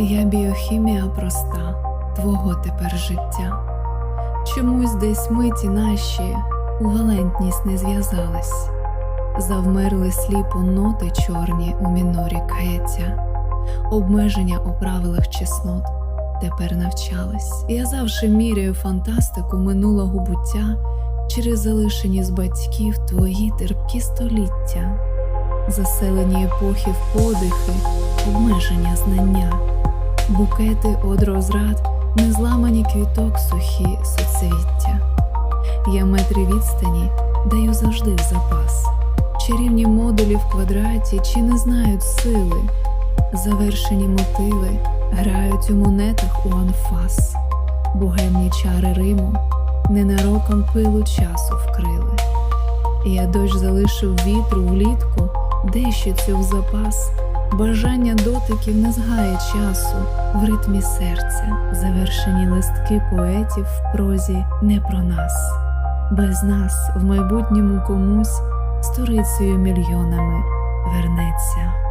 Я біохімія проста, твого тепер життя. Чомусь десь миті наші у валентність не зв'язались, завмерли сліпо ноти чорні у мінорі каяття, обмеження у правилах чеснот тепер навчались. Я завжди міряю фантастику минулого буття через залишені з батьків твої терпкі століття, заселені епохи в подихи, обмеження знання букети од розрад, незламані квіток сухі соцвіття. Я метри відстані даю завжди в запас. Чарівні модулі в квадраті чи не знають сили, завершені мотиви грають у монетах у анфас, бугемні чари Риму ненароком пилу часу вкрили. Я дощ залишив вітру влітку, дещо цю в запас. Бажання дотиків не згає часу в ритмі серця, завершені листки поетів в прозі не про нас, без нас в майбутньому комусь сторицею мільйонами вернеться.